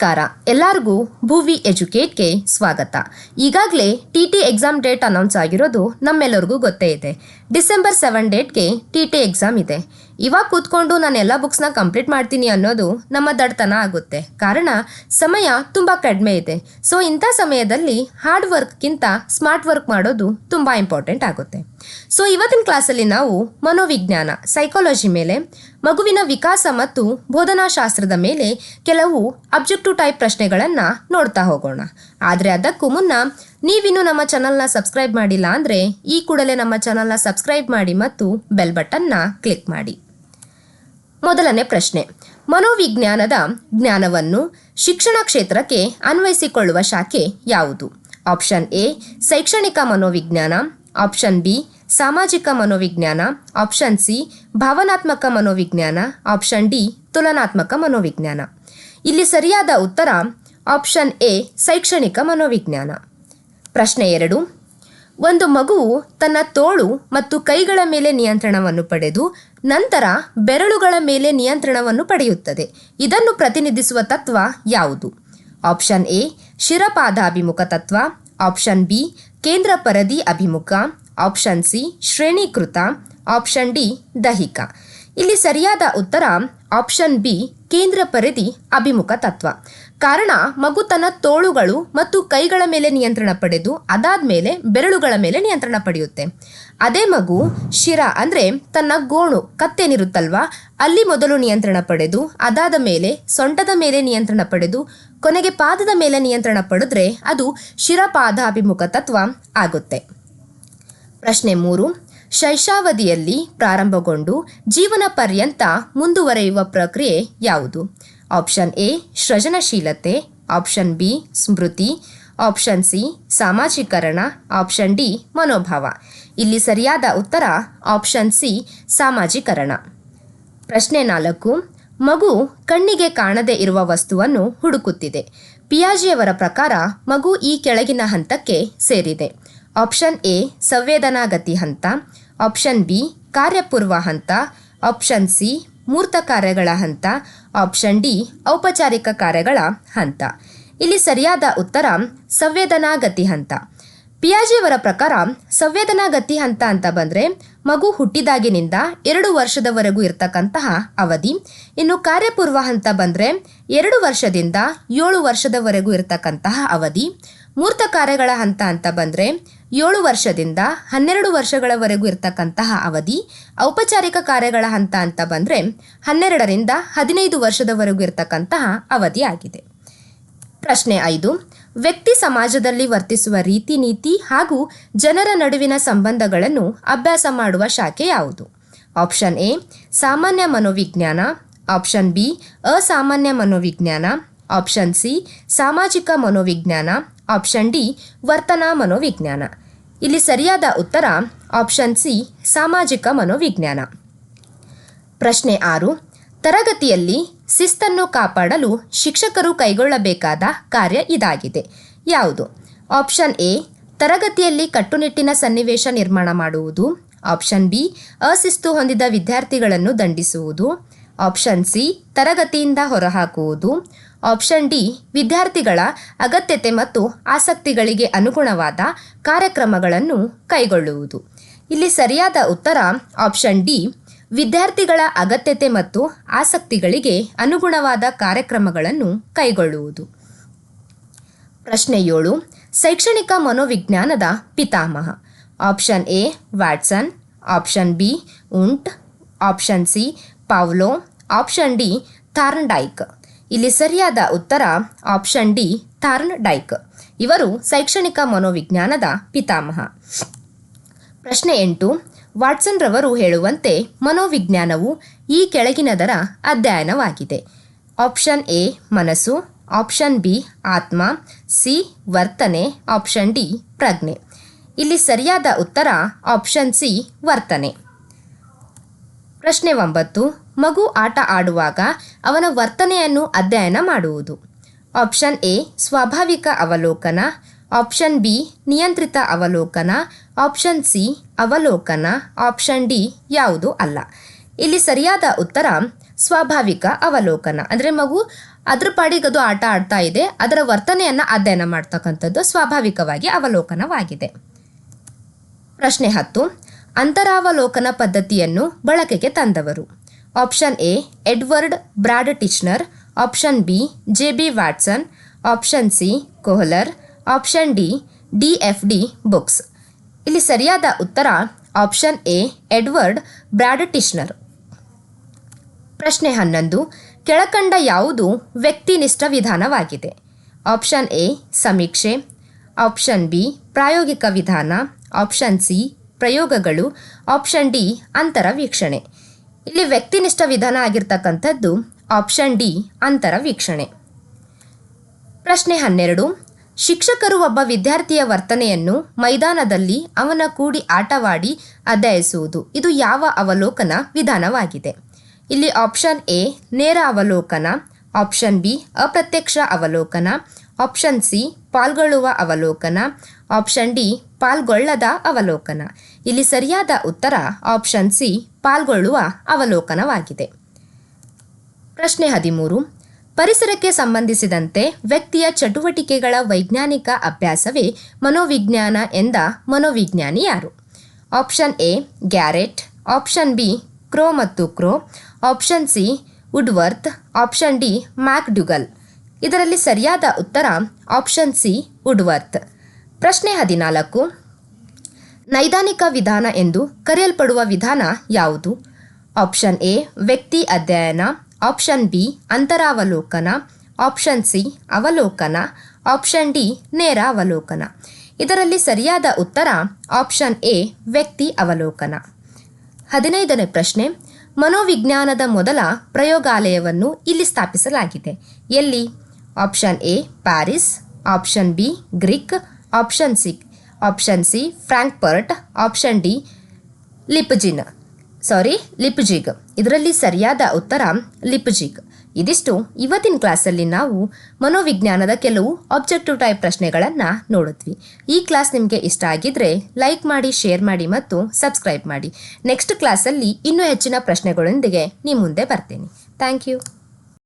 ನಮಸ್ಕಾರ. ಎಲ್ಲರಿಗೂ ಭೂವಿ ಎಜುಕೇಟ್ಗೆ ಸ್ವಾಗತ. ಈಗಾಗಲೇ T T exam date announce ಆಗಿರೋದು ನಮ್ಮೆಲ್ಲರಿಗೂ ಗೊತ್ತೇ ಇದೆ. ಡಿಸೆಂಬರ್ ಸೆವೆನ್ ಡೇಟ್ಗೆ ಟಿ ಟಿ ಎಕ್ಸಾಮ್ ಇದೆ. ಇವಾಗ ಕೂತ್ಕೊಂಡು ನಾನು ಎಲ್ಲ ಬುಕ್ಸ್ನ ಕಂಪ್ಲೀಟ್ ಮಾಡ್ತೀನಿ ಅನ್ನೋದು ನಮ್ಮ ದಡ್ತನ ಆಗುತ್ತೆ. ಕಾರಣ, ಸಮಯ ತುಂಬ ಕಡಿಮೆ ಇದೆ. ಸೊ ಇಂಥ ಸಮಯದಲ್ಲಿ ಹಾರ್ಡ್ ವರ್ಕ್ಗಿಂತ ಸ್ಮಾರ್ಟ್ ವರ್ಕ್ ಮಾಡೋದು ತುಂಬ ಇಂಪಾರ್ಟೆಂಟ್ ಆಗುತ್ತೆ. ಸೊ ಇವತ್ತಿನ ಕ್ಲಾಸಲ್ಲಿ ನಾವು ಮನೋವಿಜ್ಞಾನ ಸೈಕಾಲಜಿ ಮೇಲೆ, ಮಗುವಿನ ವಿಕಾಸ ಮತ್ತು ಬೋಧನಾಶಾಸ್ತ್ರದ ಮೇಲೆ ಕೆಲವು ಅಬ್ಜೆಕ್ಟಿವ್ ಟೈಪ್ ಪ್ರಶ್ನೆಗಳನ್ನು ನೋಡ್ತಾ ಹೋಗೋಣ. ಆದರೆ ಅದಕ್ಕೂ ಮುನ್ನ ನೀವಿನ್ನೂ ನಮ್ಮ ಚಾನಲ್ನ ಸಬ್ಸ್ಕ್ರೈಬ್ ಮಾಡಿಲ್ಲ ಅಂದರೆ ಈ ಕೂಡಲೇ ನಮ್ಮ ಚಾನಲ್ನ ಸಬ್ಸ್ಕ್ರೈಬ್ ಮಾಡಿ ಮತ್ತು ಬೆಲ್ ಬಟನ್ನ ಕ್ಲಿಕ್ ಮಾಡಿ. ಮೊದಲನೇ ಪ್ರಶ್ನೆ. ಮನೋವಿಜ್ಞಾನದ ಜ್ಞಾನವನ್ನು ಶಿಕ್ಷಣ ಕ್ಷೇತ್ರಕ್ಕೆ ಅನ್ವಯಿಸಿಕೊಳ್ಳುವ ಶಾಖೆ ಯಾವುದು? ಆಪ್ಷನ್ ಎ, ಶೈಕ್ಷಣಿಕ ಮನೋವಿಜ್ಞಾನ. ಆಪ್ಷನ್ ಬಿ, ಸಾಮಾಜಿಕ ಮನೋವಿಜ್ಞಾನ. ಆಪ್ಷನ್ ಸಿ, ಭಾವನಾತ್ಮಕ ಮನೋವಿಜ್ಞಾನ. Option D, ತುಲನಾತ್ಮಕ ಮನೋವಿಜ್ಞಾನ. ಇಲ್ಲಿ ಸರಿಯಾದ ಉತ್ತರ ಆಪ್ಷನ್ ಎ, ಶೈಕ್ಷಣಿಕ ಮನೋವಿಜ್ಞಾನ. ಪ್ರಶ್ನೆ ಎರಡು. ಒಂದು ಮಗುವು ತನ್ನ ತೋಳು ಮತ್ತು ಕೈಗಳ ಮೇಲೆ ನಿಯಂತ್ರಣವನ್ನು ಪಡೆದು ನಂತರ ಬೆರಳುಗಳ ಮೇಲೆ ನಿಯಂತ್ರಣವನ್ನು ಪಡೆಯುತ್ತದೆ. ಇದನ್ನು ಪ್ರತಿನಿಧಿಸುವ ತತ್ವ ಯಾವುದು? ಆಪ್ಷನ್ ಎ, ಶಿರಪಾದಾಭಿಮುಖ ತತ್ವ. ಆಪ್ಷನ್ ಬಿ, ಕೇಂದ್ರ ಪರದಿ ಅಭಿಮುಖ. ಆಪ್ಷನ್ ಸಿ, ಶ್ರೇಣೀಕೃತ. ಆಪ್ಷನ್ ಡಿ, ದೈಹಿಕ. ಇಲ್ಲಿ ಸರಿಯಾದ ಉತ್ತರ ಆಪ್ಷನ್ ಬಿ, ಕೇಂದ್ರ ಪರಿಧಿ ಅಭಿಮುಖ ತತ್ವ. ಕಾರಣ ಮಗು ತನ್ನ ತೋಳುಗಳು ಮತ್ತು ಕೈಗಳ ಮೇಲೆ ನಿಯಂತ್ರಣ ಪಡೆದು ಅದಾದ ಮೇಲೆ ಬೆರಳುಗಳ ಮೇಲೆ ನಿಯಂತ್ರಣ ಪಡೆಯುತ್ತೆ. ಅದೇ ಮಗು ಶಿರ ಅಂದರೆ ತನ್ನ ಗೋಣು ಕತ್ತೇನಿರುತ್ತಲ್ವಾ ಅಲ್ಲಿ ಮೊದಲು ನಿಯಂತ್ರಣ ಪಡೆದು ಅದಾದ ಮೇಲೆ, ಸೊಂಟದ ಮೇಲೆ ನಿಯಂತ್ರಣ ಪಡೆದು ಕೊನೆಗೆ ಪಾದದ ಮೇಲೆ ನಿಯಂತ್ರಣ ಪಡೆದ್ರೆ ಅದು ಶಿರಪಾದಾಭಿಮುಖ ತತ್ವ ಆಗುತ್ತೆ. ಪ್ರಶ್ನೆ ಮೂರು. ಶೈಶಾವಧಿಯಲ್ಲಿ ಪ್ರಾರಂಭಗೊಂಡು ಜೀವನ ಪರ್ಯಂತ ಮುಂದುವರೆಯುವ ಪ್ರಕ್ರಿಯೆ ಯಾವುದು? ಆಪ್ಷನ್ ಎ ಸೃಜನಶೀಲತೆ. ಆಪ್ಷನ್ ಬಿ ಸ್ಮೃತಿ. ಆಪ್ಷನ್ ಸಿ ಸಾಮಾಜೀಕರಣ. ಆಪ್ಷನ್ ಡಿ ಮನೋಭಾವ. ಇಲ್ಲಿ ಸರಿಯಾದ ಉತ್ತರ ಆಪ್ಷನ್ ಸಿ ಸಾಮಾಜೀಕರಣ. ಪ್ರಶ್ನೆ ನಾಲ್ಕು, ಮಗು ಕಣ್ಣಿಗೆ ಕಾಣದೇ ಇರುವ ವಸ್ತುವನ್ನು ಹುಡುಕುತ್ತಿದೆ. ಪಿಯಾಜಿಯವರ ಪ್ರಕಾರ, ಮಗು ಈ ಕೆಳಗಿನ ಹಂತಕ್ಕೆ ಸೇರಿದೆ. ಆಪ್ಷನ್ ಎ ಸಂವೇದನಾಗತಿ ಹಂತ. ಆಪ್ಷನ್ ಬಿ ಕಾರ್ಯಪೂರ್ವ ಹಂತ. ಆಪ್ಷನ್ ಸಿ ಮೂರ್ತ ಕಾರ್ಯಗಳ ಹಂತ. ಆಪ್ಷನ್ ಡಿ, ಔಪಚಾರಿಕ ಕಾರ್ಯಗಳ ಹಂತ. ಇಲ್ಲಿ ಸರಿಯಾದ ಉತ್ತರ ಸಂವೇದನಾಗತಿ ಹಂತ. ಪಿಯಾಜಿಯವರ ಪ್ರಕಾರ ಸಂವೇದನಾಗತಿ ಹಂತ ಅಂತ ಬಂದರೆ, ಮಗು ಹುಟ್ಟಿದಾಗಿನಿಂದ ಎರಡು ವರ್ಷದವರೆಗೂ ಇರತಕ್ಕಂತಹ ಅವಧಿ. ಇನ್ನು ಕಾರ್ಯಪೂರ್ವ ಹಂತ ಬಂದರೆ, ಎರಡು ವರ್ಷದಿಂದ ಏಳು ವರ್ಷದವರೆಗೂ ಇರತಕ್ಕಂತಹ ಅವಧಿ. ಮೂರ್ತ ಕಾರ್ಯಗಳ ಹಂತ ಅಂತ ಬಂದರೆ ಏಳು ವರ್ಷದಿಂದ ಹನ್ನೆರಡು ವರ್ಷಗಳವರೆಗೂ ಇರತಕ್ಕಂತಹ ಅವಧಿ, ಔಪಚಾರಿಕ ಕಾರ್ಯಗಳ ಹಂತ ಅಂತ ಬಂದರೆ ಹನ್ನೆರಡರಿಂದ ಹದಿನೈದು ವರ್ಷದವರೆಗೂ ಇರತಕ್ಕಂತಹ ಅವಧಿ ಆಗಿದೆ. ಪ್ರಶ್ನೆ ಐದು, ವ್ಯಕ್ತಿ ಸಮಾಜದಲ್ಲಿ ವರ್ತಿಸುವ ರೀತಿ ನೀತಿ ಹಾಗೂ ಜನರ ನಡುವಿನ ಸಂಬಂಧಗಳನ್ನು ಅಭ್ಯಾಸ ಮಾಡುವ ಶಾಖೆ ಯಾವುದು? ಆಪ್ಷನ್ ಎ, ಸಾಮಾನ್ಯ ಮನೋವಿಜ್ಞಾನ, ಆಪ್ಷನ್ ಬಿ, ಅಸಾಮಾನ್ಯ ಮನೋವಿಜ್ಞಾನ, ಆಪ್ಷನ್ ಸಿ, ಸಾಮಾಜಿಕ ಮನೋವಿಜ್ಞಾನ ಆಪ್ಷನ್ ಡಿ, ವರ್ತನಾ ಮನೋವಿಜ್ಞಾನ. ಇಲ್ಲಿ ಸರಿಯಾದ ಉತ್ತರ, ಆಪ್ಷನ್ ಸಿ, ಸಾಮಾಜಿಕ ಮನೋವಿಜ್ಞಾನ. ಪ್ರಶ್ನೆ ಆರು, ತರಗತಿಯಲ್ಲಿ ಶಿಸ್ತನ್ನು ಕಾಪಾಡಲು ಶಿಕ್ಷಕರು ಕೈಗೊಳ್ಳಬೇಕಾದ ಕಾರ್ಯ ಇದಾಗಿದೆ. ಯಾವುದು? ಆಪ್ಷನ್ ಎ, ತರಗತಿಯಲ್ಲಿ ಕಟ್ಟುನಿಟ್ಟಿನ ಸನ್ನಿವೇಶ ನಿರ್ಮಾಣ ಮಾಡುವುದು. ಆಪ್ಷನ್ ಬಿ, ಅಶಿಸ್ತು ಹೊಂದಿದ ವಿದ್ಯಾರ್ಥಿಗಳನ್ನು ದಂಡಿಸುವುದು. ಆಪ್ಷನ್ ಸಿ, ತರಗತಿಯಿಂದ ಹೊರಹಾಕುವುದು. ಆಪ್ಷನ್ ಡಿ, ವಿದ್ಯಾರ್ಥಿಗಳ ಅಗತ್ಯತೆ ಮತ್ತು ಆಸಕ್ತಿಗಳಿಗೆ ಅನುಗುಣವಾದ ಕಾರ್ಯಕ್ರಮಗಳನ್ನು ಕೈಗೊಳ್ಳುವುದು. ಇಲ್ಲಿ ಸರಿಯಾದ ಉತ್ತರ, ಆಪ್ಷನ್ ಡಿ, ವಿದ್ಯಾರ್ಥಿಗಳ ಅಗತ್ಯತೆ ಮತ್ತು ಆಸಕ್ತಿಗಳಿಗೆ ಅನುಗುಣವಾದ ಕಾರ್ಯಕ್ರಮಗಳನ್ನು ಕೈಗೊಳ್ಳುವುದು. ಪ್ರಶ್ನೆ ಏಳು, ಶೈಕ್ಷಣಿಕ ಮನೋವಿಜ್ಞಾನದ ಪಿತಾಮಹ. Option A, Watson. Option B, Wundt. Option C, Pavlov. Option D Thorndike ಇಲ್ಲಿ ಸರಿಯಾದ ಉತ್ತರ ಆಪ್ಷನ್ ಡಿ ಥಾರ್ನ್ ಡೈಕ್ ಇವರು ಶೈಕ್ಷಣಿಕ ಮನೋವಿಜ್ಞಾನದ ಪಿತಾಮಹ. ಪ್ರಶ್ನೆ ಎಂಟು, ವಾಟ್ಸನ್ ರವರು ಹೇಳುವಂತೆ ಮನೋವಿಜ್ಞಾನವು ಈ ಕೆಳಗಿನದರ ಅಧ್ಯಯನವಾಗಿದೆ. ಆಪ್ಷನ್ ಎ, ಮನಸ್ಸು. ಆಪ್ಷನ್ ಬಿ, ಆತ್ಮ. ಸಿ, ವರ್ತನೆ. ಆಪ್ಷನ್ ಡಿ, ಪ್ರಜ್ಞೆ. ಇಲ್ಲಿ ಸರಿಯಾದ ಉತ್ತರ ಆಪ್ಷನ್ ಸಿ, ವರ್ತನೆ. ಪ್ರಶ್ನೆ ಒಂಬತ್ತು, ಮಗು ಆಟ ಆಡುವಾಗ ಅವನ ವರ್ತನೆಯನ್ನು ಅಧ್ಯಯನ ಮಾಡುವುದು. ಆಪ್ಷನ್ ಎ, ಸ್ವಾಭಾವಿಕ ಅವಲೋಕನ. ಆಪ್ಷನ್ ಬಿ, ನಿಯಂತ್ರಿತ ಅವಲೋಕನ. ಆಪ್ಷನ್ ಸಿ, ಅವಲೋಕನ. ಆಪ್ಷನ್ ಡಿ, ಯಾವುದು ಅಲ್ಲ. ಇಲ್ಲಿ ಸರಿಯಾದ ಉತ್ತರ, ಸ್ವಾಭಾವಿಕ ಅವಲೋಕನ. ಅಂದರೆ ಮಗು ಅದ್ರ ಪಾಡಿಗೆ ಆಟ ಆಡ್ತಾ ಇದೆ, ಅದರ ವರ್ತನೆಯನ್ನು ಅಧ್ಯಯನ ಮಾಡ್ತಕ್ಕಂಥದ್ದು ಸ್ವಾಭಾವಿಕವಾಗಿ ಅವಲೋಕನವಾಗಿದೆ. ಪ್ರಶ್ನೆ ಹತ್ತು ಅಂತರಾವಲೋಕನ ಪದ್ಧತಿಯನ್ನು ಬಳಕೆಗೆ ತಂದವರು. Option A, Edward Brad Titchener. Option B, J B Watson. Option C, Kohler. Option D D F D books. ಇಲ್ಲಿ ಸರಿಯಾದ ಉತ್ತರ option A, Edward Brad Titchener. ಪ್ರಶ್ನೆ ಹನ್ನೊಂದು, ಕೆಳಕಂಡ ಯಾವುದು ವ್ಯಕ್ತಿನಿಷ್ಠ ವಿಧಾನವಾಗಿದೆ? ಆಪ್ಷನ್ ಎ, ಸಮೀಕ್ಷೆ. ಆಪ್ಷನ್ ಬಿ, ಪ್ರಾಯೋಗಿಕ ವಿಧಾನ. ಆಪ್ಷನ್ ಸಿ ಪ್ರಯೋಗಗಳು ಆಪ್ಷನ್ ಡಿ ಅಂತರ ವೀಕ್ಷಣೆ. ಇಲ್ಲಿ ವ್ಯಕ್ತಿನಿಷ್ಠ ವಿಧಾನ ಆಗಿರ್ತಕ್ಕಂಥದ್ದು ಆಪ್ಷನ್ ಡಿ ಅಂತರ ವೀಕ್ಷಣೆ. ಪ್ರಶ್ನೆ ಹನ್ನೆರಡು, ಶಿಕ್ಷಕರು ಒಬ್ಬ ವಿದ್ಯಾರ್ಥಿಯ ವರ್ತನೆಯನ್ನು ಮೈದಾನದಲ್ಲಿ ಅವನ ಕೂಡಿ ಆಟವಾಡಿ ಅಧ್ಯಯಿಸುವುದು ಇದು ಯಾವ ಅವಲೋಕನ ವಿಧಾನವಾಗಿದೆ? ಇಲ್ಲಿ ಆಪ್ಷನ್ ಎ ನೇರ ಅವಲೋಕನ ಆಪ್ಷನ್ ಬಿ ಅಪ್ರತ್ಯಕ್ಷ ಅವಲೋಕನ ಆಪ್ಷನ್ ಸಿ ಪಾಲ್ಗೊಳ್ಳುವ ಅವಲೋಕನ. ಆಪ್ಷನ್ ಡಿ ಪಾಲ್ಗೊಳ್ಳದ ಅವಲೋಕನ. ಇಲ್ಲಿ ಸರಿಯಾದ ಉತ್ತರ ಆಪ್ಷನ್ ಸಿ ಪಾಲ್ಗೊಳ್ಳುವ ಅವಲೋಕನವಾಗಿದೆ. ಪ್ರಶ್ನೆ ಹದಿಮೂರು. ಪರಿಸರಕ್ಕೆ ಸಂಬಂಧಿಸಿದಂತೆ ವ್ಯಕ್ತಿಯ ಚಟುವಟಿಕೆಗಳ ವೈಜ್ಞಾನಿಕ ಅಭ್ಯಾಸವೇ ಮನೋವಿಜ್ಞಾನ ಎಂದ ಮನೋವಿಜ್ಞಾನಿ ಯಾರು? Option A Garrett option B Crow ಮತ್ತು Crow option C Woodworth option D McDougall ಇದರಲ್ಲಿ ಸರಿಯಾದ ಉತ್ತರ ಆಪ್ಷನ್ ಸಿ ಉಡ್ವರ್ತ್ ಪ್ರಶ್ನೆ ಹದಿನಾಲ್ಕು. ನೈದಾನಿಕ ವಿಧಾನ ಎಂದು ಕರೆಯಲ್ಪಡುವ ವಿಧಾನ ಯಾವುದು? ಆಪ್ಷನ್ ಎ, ವ್ಯಕ್ತಿ ಅಧ್ಯಯನ. ಆಪ್ಷನ್ ಬಿ, ಅಂತರಾವಲೋಕನ. ಆಪ್ಷನ್ ಸಿ, ಅವಲೋಕನ. ಆಪ್ಷನ್ ಡಿ ನೇರ ಅವಲೋಕನ ಇದರಲ್ಲಿ ಸರಿಯಾದ ಉತ್ತರ ಆಪ್ಷನ್ ಎ, ವ್ಯಕ್ತಿ ಅವಲೋಕನ. ಹದಿನೈದನೇ ಪ್ರಶ್ನೆ. ಮನೋವಿಜ್ಞಾನದ ಮೊದಲ ಪ್ರಯೋಗಾಲಯವನ್ನು ಇಲ್ಲಿ ಸ್ಥಾಪಿಸಲಾಗಿದೆ. ಎಲ್ಲಿ? Option A Paris option B Greek option C option C Frankfurt option D Leipzig sorry Leipzig ಇದರಲ್ಲಿ ಸರಿಯಾದ ಉತ್ತರ ಲಿಪ್ಜಿಗ್ ಇದಿಷ್ಟು ಇವತ್ತಿನ ಕ್ಲಾಸಲ್ಲಿ ನಾವು ಮನೋವಿಜ್ಞಾನದ ಕೆಲವು ಆಬ್ಜೆಕ್ಟಿವ್ ಟೈಪ್ ಪ್ರಶ್ನೆಗಳನ್ನು ನೋಡಿದ್ವಿ ಈ ಕ್ಲಾಸ್ ನಿಮಗೆ ಇಷ್ಟ ಆಗಿದ್ರೆ ಲೈಕ್ ಮಾಡಿ ಶೇರ್ ಮಾಡಿ ಮತ್ತು ಸಬ್ಸ್ಕ್ರೈಬ್ ಮಾಡಿ. ನೆಕ್ಸ್ಟ್ ಕ್ಲಾಸಲ್ಲಿ ಇನ್ನೂ ಹೆಚ್ಚಿನ ಪ್ರಶ್ನೆಗಳೊಂದಿಗೆ ನಿಮ್ಮ ಮುಂದೆ ಬರ್ತೀನಿ. Thank you